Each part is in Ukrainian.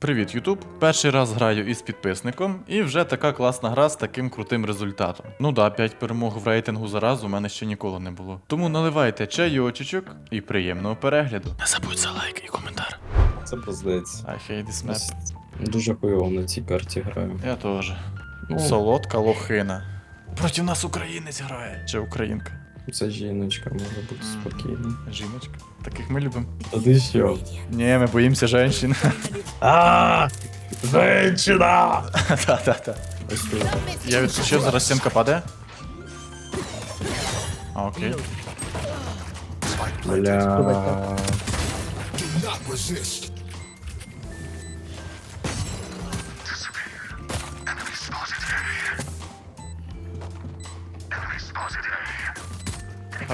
Привіт, Ютуб. Перший раз граю із підписником, і вже така класна гра з таким крутим результатом. Ну да, 5 перемог в рейтингу за раз у мене ще ніколи не було. Тому наливайте чайочечок і приємного перегляду. Не забудь за лайк і коментар. Це пиздець. I hate this map. Дуже хуйово на цій карті граю. Я теж. Ну, Солодка лохина. Проти нас українець грає. Чи українка? це жіночка може бути Мгм. спокійно. Жіночка. Таких ми любимо. Та ти що? Ні, ми боїмося женщин. А, Женщина! Та-та-та. Ось тут. Я відключив, зараз стінка падає. А, окей. Бля.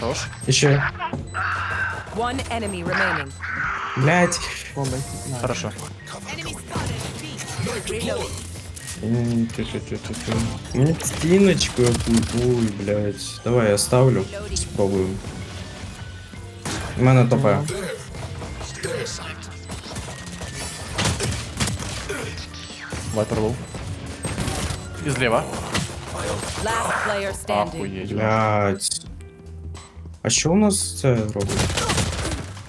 Хорош. І ще. One enemy remaining. Блять. Хорошо. М, тю-тю-тю-тю-тю. Мені стіночку ой, блять. Давай я ставлю. Спробую. У мене ТП. Вайпер лоу. І зліва. Last А що у нас це робить?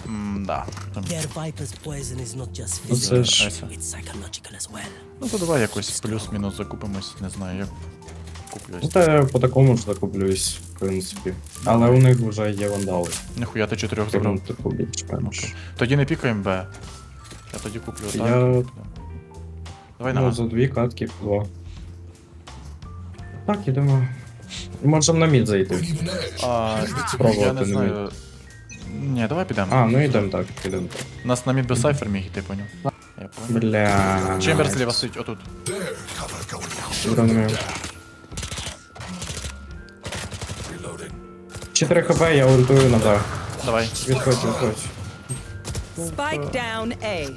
М, Да. Там. Their viper's poison is not just Ну це ж. It's psychological as well. Ну то давай якось плюс-мінус закупимось, не знаю, як Ну куплюсь. та я по такому ж закуплюсь, в принципі. Але у них вже є вандали. Ніхуя ти чотирьох Тому забрав. типу. Окей. Тоді не пікаємо Б. Я тоді куплю так. Я- Давай на Ну, А. за дві катки два. Так, ідемо. Можемо на мід зайти. А, я Спробувати не не знаю. Ні, давай підемо. А, ну йдемо так, підемо. Нас на мід би сайфер міг йти, поняв. Я понял. Бля. Чембер зліва стоїть, отут. Броню. 4 хп, я ультую на дах. Давай. Відходь, відходь. Spike down A.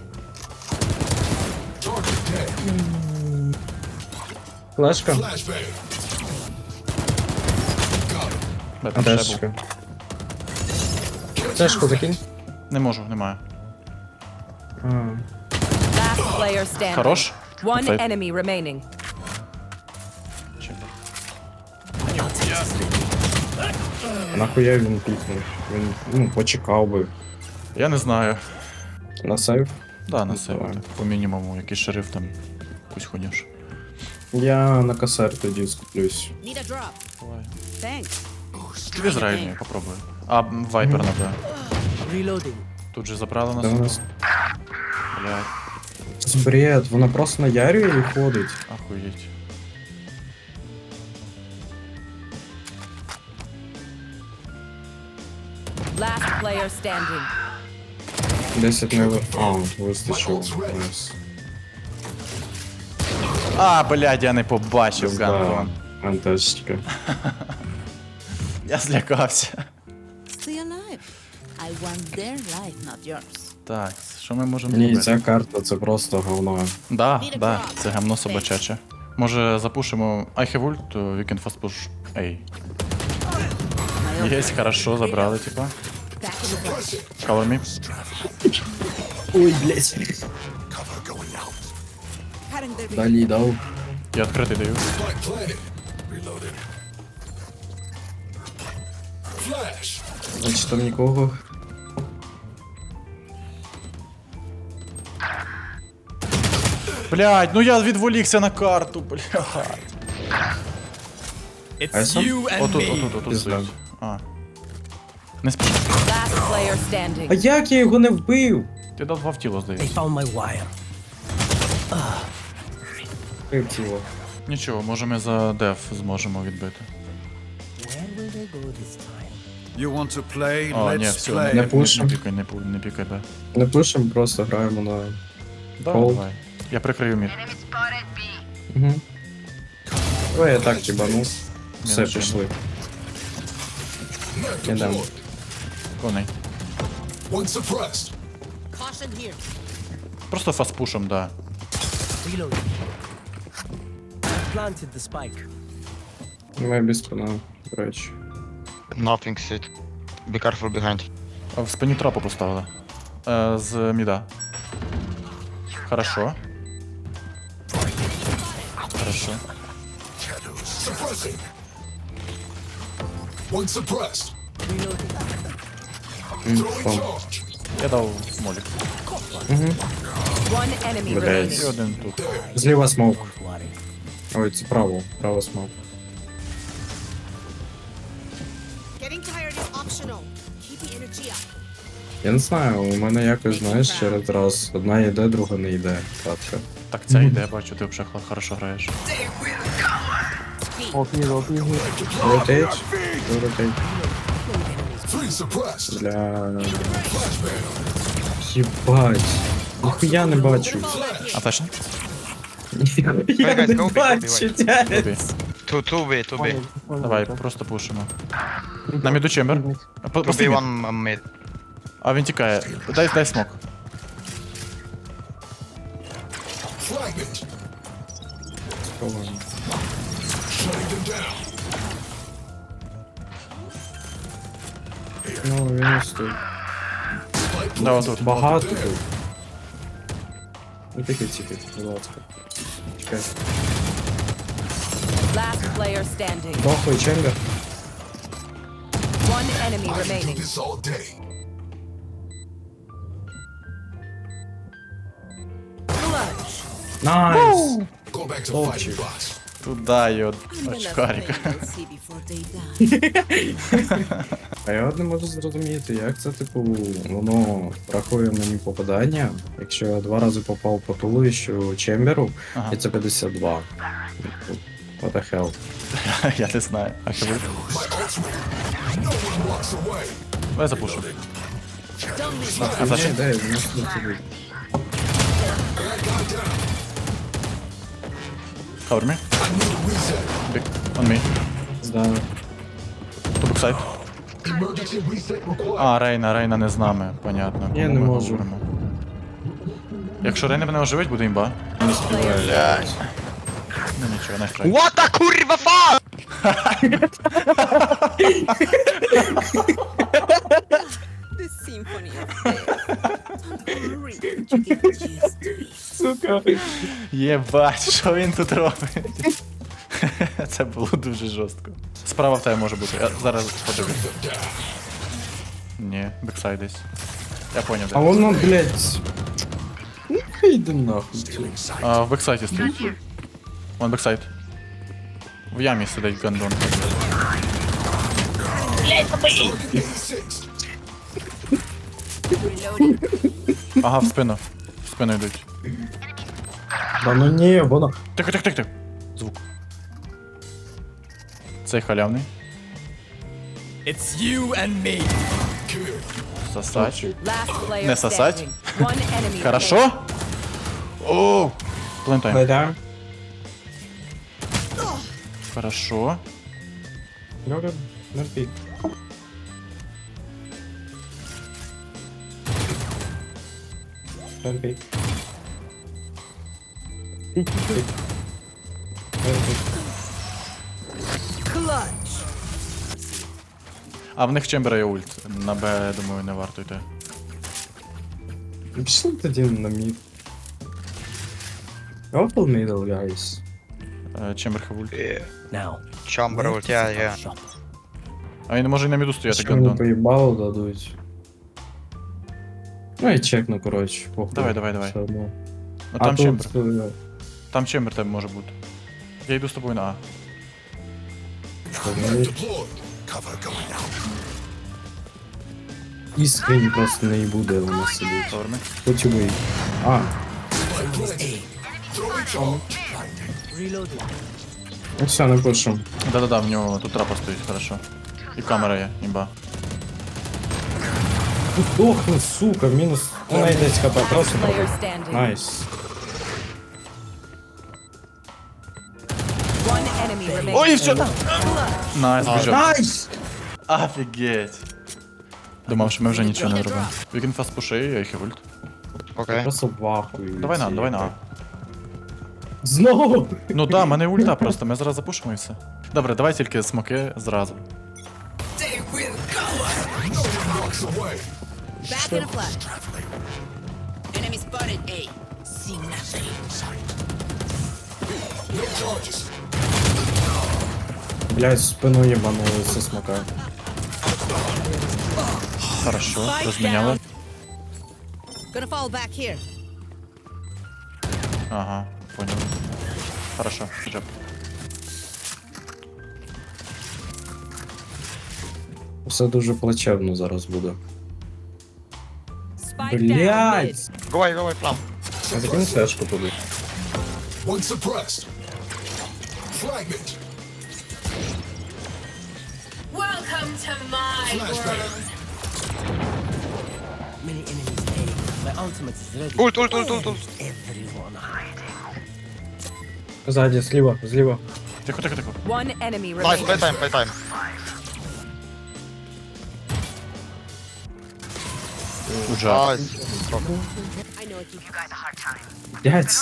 Флешка. А там ще був. дешка. Дешку закинь. Не можу, немає. А. Last player standing. Хорош. One enemy remaining. Чембер. Нахуя він пікнув? Він, ну, почекав би. Я не знаю. На сейф. Да, на так, По мінімуму, якийсь шериф там якусь хуйню ж. Я на касер тоді скуплюсь. Need a drop. Давай. Thanks. Тобі з районі, попробую. А, м, вайпер на Б. Reloading. Тут же забрали нас. Де у нас? Блядь, Це бред, вона просто на ярю і ходить. ахуєть. Last player standing. 10 не ви... А, вистачило. Найс. А, блядь, я не побачив, Пизда. Гантон. Я злякався. Stay alive. I want their life, not yours. Так, що ми можемо Ні, ця карта це просто говно. Да, да, це гамно собачаче. Може запушимо I have ult, we can fast push A. Єсть, хорошо, забрали, типа. Cover me. Ой, блять. Далі дав. Я відкритий даю. Значить там нікого. Блядь, ну я відволікся на карту, блядь. Айса? Отут, отут, отут стоїть. А. Не. Last player А як я його не вбив? Ти дав два в тіло, They здається. found my wire. Вбив тіло. Нічого, може ми за деф зможемо відбити. Where will they go this time? You want to play? О, ні, Let's все, play. не, Не не, пушим. не пікай, не, пу- не пікай, да. Не пишемо, просто граємо на. Да, Кол. давай. Я прикрию мід. Угу. Давай я так тібану. Все, Мінус пішли. Ідемо. Коней. Caution here. Просто фастпушем, да. Reloading. I planted the spike. Немає без спина, до речі. Nothing sit. Be careful behind. А В спині трапу поставили. Е, з міда. Хорошо. Хорошо. Suppressing. One suppressed. Throwing charge. Я дав молік. One enemy Блядь. І remaining. один тут. Зліва смок. Water. Ой, це право. Право смок. Я не знаю, у мене якось, знаєш, через раз одна йде, друга не йде. Катка. Так, це йде, я бачу, ти взагалі хорошо граєш. Ротейт. Ротейт. Three suppressed. Для... Єбать. Ніхуя не бачу. А точно? Guys, не go, go, бачу, дядь. Тобі. Two, two B, two B. Давай, просто пушимо. На міду чембер. Two B, one mid. А він тікає. Дай, дай смок. Ну, він ось тут. Да, отут. Багато тут. Ну тільки тільки, будь ласка. Чекай. Last player standing. Дохлий чембер. One enemy remaining. Найс! Go back to Oh, fighting boss. Туда й от I'm the last очкарика. А я от не можу зрозуміти, як це, типу, воно рахує мені попадання, якщо я два рази попав по туловищу чемберу, Ага. і це 52. What the hell? Я не знаю. А що ви? Давай запушу. А за Ні, що? де, він ось тут сидить. Cover me. Big. On me. Да. To reset required. А, Рейна, Рейна не з нами, понятно. Я не можу. говоримо? Якщо Рейна мене оживить, буде імба. Не співаю. Ну нічого, не страй. What a kurva fan! the symphony of death. Сука. Єбать, що він тут робить? Це було дуже жорстко. Справа в тебе може бути. Я зараз подивлюсь. Ні, бексайд десь. Я поняв, А де. воно, блядь. Ну, хай йди нахуй. ті. А, в бексайді стоїть. Вон бексайд. В ямі сидить гандон. Six. Ага, в спину. В спину йдуть. Да ну ні, воно. Тихо, тихо, тихо, тихо. Звук. Цей халявний. It's you and me. Сосач. Last player Не сосать. standing. One enemy remaining. Хорошо? О! Плентайм. Дайда. Хорошо. Добре, не Clutch. А в них чембера є ульт. На Б, думаю, не варто йти. Пішли тоді на мід. Open middle, guys. Е, Чембер хав ульт. Yeah. Now, yeah. up shop? А він може і на міду стояти, Що мені гандон. поїбало дадуть. Ну і чекну, коротше, похуй. Давай, давай, давай. Все одно. Ну там чембер. е, Там чембер тебе може бути. Я йду з тобою на А. Out. Іскрені просто не буде вона сидить. Поверни. Ключовий. А, ну все, не пишем. Да-да-да, в нього тут трапа стоїть, хорошо. І камера є, імба. Дохни, сука, мінус. Вона йде з КП, просто. Найс. Ой, все! Найс, біжав. Найс! Офігеть. Думав, що ми вже нічого не зробимо. Вікін фаст пуши, я їх і ульт. Okay. Просто вахую. Давай на, давай на. Знову! Ну да, мене ульта просто, ми зараз запушимо і все. Добре, давай тільки смоки зразу. Back in a flash. Enemy spotted A. See nothing. No charges. Блять, спину єбанули со смока. Хорошо, розміняли. Gonna fall back here. Ага, понял. Хорошо, джеб. Все дуже плачевно зараз буде. Spike down mid. Блять! Go away, go away, plum. Я закину флешку туди. One suppressed. Fragment. Welcome to my Flashbang. Many enemies A. My ultimate is ready. Ult, ult, ult, ult, ult. Everyone hiding. Ззаді, зліва, зліва. Тихо, тихо, тихо. One enemy Nice, remaining. playtime, playtime. I. Блять!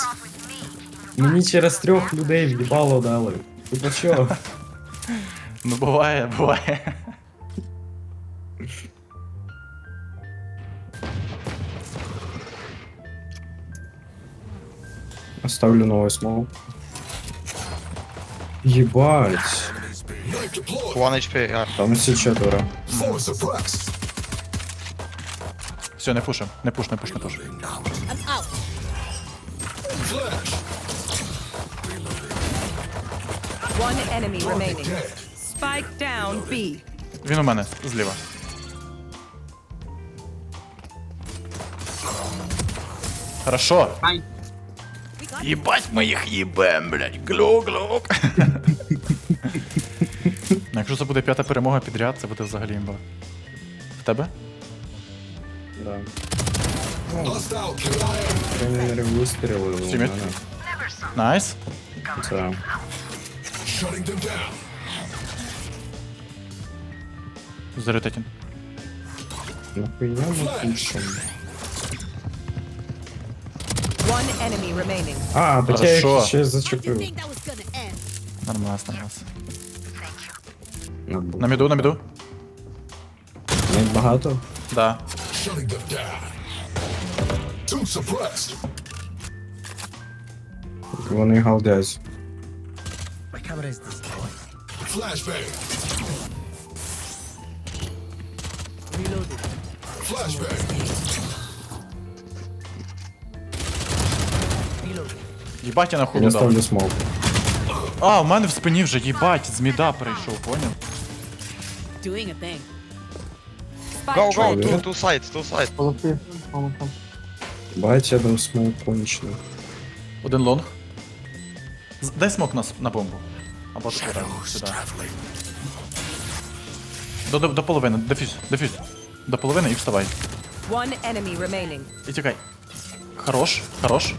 Мені через трьох людей в'їбало дали. Ти по що? Ну буває, буває. Оставлю новий смол. Єбать! Knife deployed. One HP, yeah. Там всі четверо. Все, не пушим. Не пуш, не пуш, не пуш. One enemy remaining. Spike down B. Він у мене зліва. Хорошо. Єбать ми їх їбем, блядь. Глок-глок. Ну, Якщо це буде п'ята перемога підряд, це буде взагалі імба. В тебе? Да. Hostile kill. Тренери вистрілили у Сім'ять. мене. Найс. Це. Shutting them down. Заритетін. Нахуя ми пушимо? One enemy remaining. А, так я Хорошо. їх ще Didn't зачепив. think that was gonna end. Нормас, нормас. На бу- На міду, на міду. Не багато. Да. Shutting them down. Two suppressed. Вони галдять. My camera is destroyed. Flashbang. Reloaded. Flashbang. Reloaded. Їбать я нахуй Я не дав. ставлю смок. А, у мене в спині вже їбать, з міда прийшов, поняв? Doing a thing. Go, go, two, two sides, two sides. Бать, я дав смок кончено. Один лонг. З- Дай смок на, с- на бомбу. Або сюди. сюди. До, до, до половини, дефюз, дефюз. До половини і вставай. One enemy remaining. І тікай. Хорош, хорош.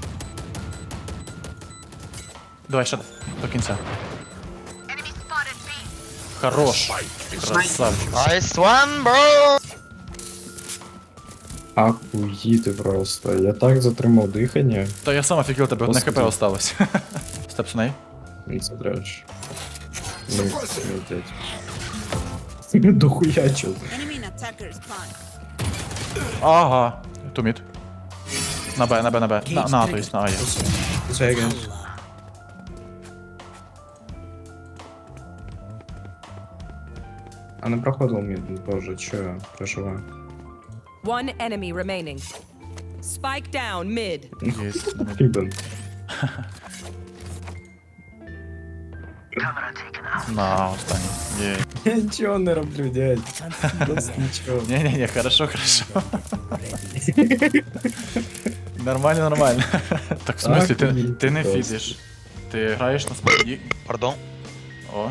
Давай ще до кінця. Хорош. Красавчик. Nice one, bro! Ахуїти просто. Я так затримав дихання. Та я сам офігел, тебе одне хп осталось. Степсней. Ну, Це треш. Ну, блядь. Дохуячив. Ага. Туміт. На Б, на Б, на Б. На, на, то есть на А є. Це я А не проходив мені, боже, чо я переживаю. One enemy remaining. Spike down mid. Єсть. на мід. Хібен. На, останній. Є. Я нічого не роблю, дядь. Просто нічого. Не-не-не, хорошо, хорошо. Нормально, нормально. Так, в смысле, ти, ти не Просто. фідиш. Ти граєш на смакі. Pardon? О.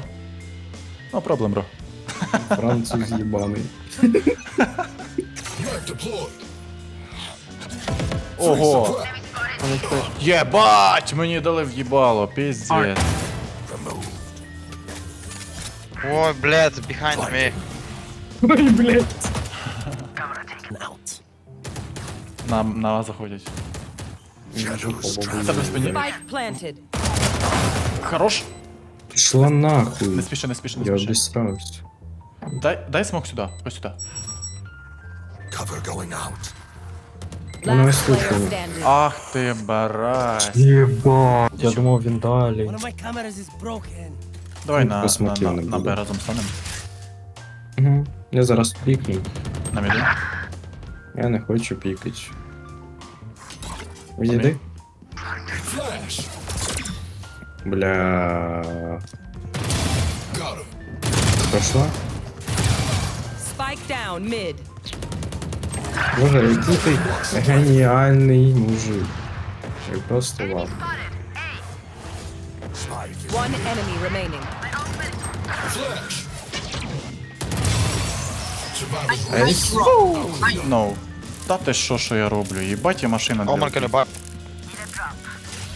Ну, проблем, бро. Француз їбаний. Knife deployed. Ого. Єбать, мені дали в'їбало, піздець. Ой, блядь, behind me. Ой, блядь. Out. На, на вас заходять. Тебе в спині. Spike planted. Хорош. Пішла Не нахуй. спіши, не спіши, Я не спіши. обісрався. Дай, дай смок сюди, ось сюди. Cover going out. Воно ось Last тут. player standing. Ах ти барась. Єбать, я думав він далі. One of my cameras is broken. Давай Ну, на, на, посмотрю, на, не на буду. Б разом станемо. Угу. Я зараз пікну. На міду. Я не хочу пікати. Відійди. Flash. Бля. Got him. Пошла? Spike down mid. Боже, який ти геніальний мужик. Я просто вау. One enemy remaining. Ну. Та ти що, що я роблю? Їбать я машина для man, can buy?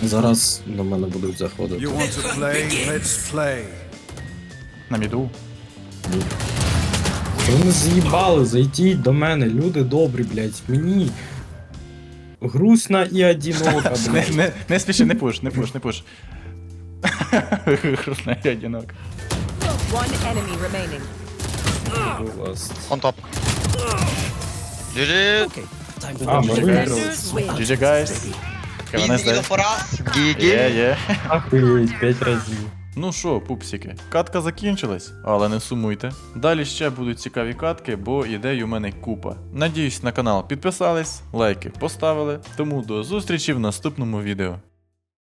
Зараз до мене будуть заходити. You want to play? Let's play. На міду. Ви не з'їбали, зайдіть до мене, люди добрі, блядь. Мені грустно і одиноко, Не, блядь. не, не спіши, не пуш, не пуш, не пуш. Грустна я одинок. One enemy remaining. Власть. On top. GG. А, ми виграли. Defenders win. GG, guys. Have a nice day. for us. GG. Є, є. Охуєть, п'ять разів. Ну що, пупсики, катка закінчилась, але не сумуйте. Далі ще будуть цікаві катки, бо ідей у мене купа. Надіюсь, на канал підписались, лайки поставили. Тому до зустрічі в наступному відео.